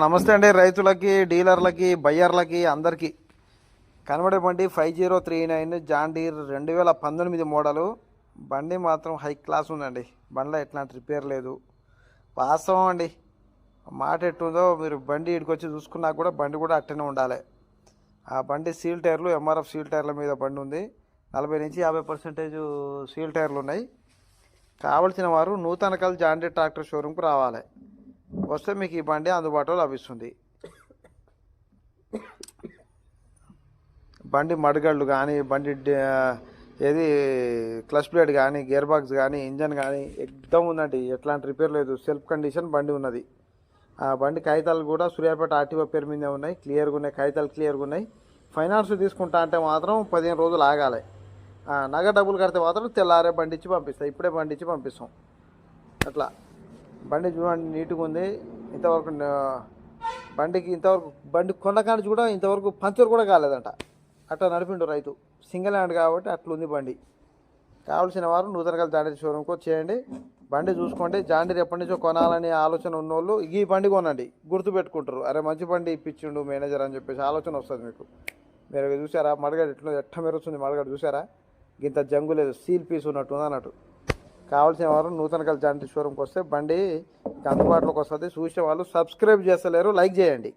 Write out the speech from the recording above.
నమస్తే అండి. రైతులకి డీలర్లకి బయ్యర్లకి అందరికీ. కనబడే బండి five zero three nine John Deere రెండు వేల పంతొమ్మిది మోడలు. బండి మాత్రం హై క్లాస్ ఉందండి. బండిలో ఎట్లాంటి రిపేర్ లేదు. వాస్తవం అండి. మాట ఎట్టుందో మీరు బండి ఇడికొచ్చి చూసుకున్నా కూడా బండి కూడా అట్టనే ఉండాలి. ఆ బండి సీల్ టైర్లు ఎంఆర్ఎఫ్ సీల్ టైర్ల మీద బండి ఉంది. నలభై నుంచి యాభై పర్సెంటేజ్ సీల్ టైర్లు ఉన్నాయి. కావలసిన వారు నూతనకల్ జాండీ ట్రాక్టర్ షోరూమ్కి రావాలి. వస్తే మీకు ఈ బండి అందుబాటులో లభిస్తుంది. బండి మడగళ్ళు కానీ బండి ఏది క్లచ్ ప్లేట్ కానీ గేర్ బాక్స్ కానీ ఇంజన్ కానీ ఎక్దమ్ ఉందండి. ఎట్లాంటి రిపేర్ లేదు. సెల్ఫ్ కండిషన్ బండి ఉన్నది. ఆ బండి కాగితాలు కూడా సూర్యాపేట ఆర్టీఓ పేరు మీదే ఉన్నాయి. క్లియర్గా ఉన్నాయి. కాగితాలు క్లియర్గా ఉన్నాయి. ఫైనాన్స్ తీసుకుంటా అంటే మాత్రం పదిహేను రోజులు ఆగాలి. నగ డబ్బులు కడితే మాత్రం తెల్లారే బండి ఇచ్చి పంపిస్తాం. ఇప్పుడే బండి ఇచ్చి పంపిస్తాం. అట్లా. బండి చూడండి నీట్గా ఉంది. ఇంతవరకు బండికి ఇంతవరకు బండి కొన్న కూడా ఇంతవరకు పంచర్ కూడా కాలేదంట. అట్లా నడిపిండు రైతు. సింగిల్ హ్యాండ్ కాబట్టి అట్లుంది బండి. కావాల్సిన వారు నూతనకల్ జాండీర్ షోరూమ్కి వచ్చేయండి బండి చూసుకోండి. జాండీర్ ఎప్పటి నుంచో కొనాలని ఆలోచన ఉన్నోళ్ళు ఈ బండి కొనండి. గుర్తుపెట్టుకుంటారు అరే మంచి బండి ఇప్పించిండు మేనేజర్ అని చెప్పేసి ఆలోచన వస్తుంది మీకు. మీరు చూసారా? మడగడ ఎట్లా ఎట్ట మెరుస్తుంది మడగడ చూసారా? ఇంత జంగు లేదు. సీల్ పీస్ ఉన్నట్టు ఉంది అన్నట్టు. కావాల్సిన వారు నూతనకల్ జాంటి షోరూమ్కి వస్తే బండి అందుబాటులోకి వస్తుంది. చూసే వాళ్ళు సబ్స్క్రైబ్ చేస్తలేరు. లైక్ చేయండి.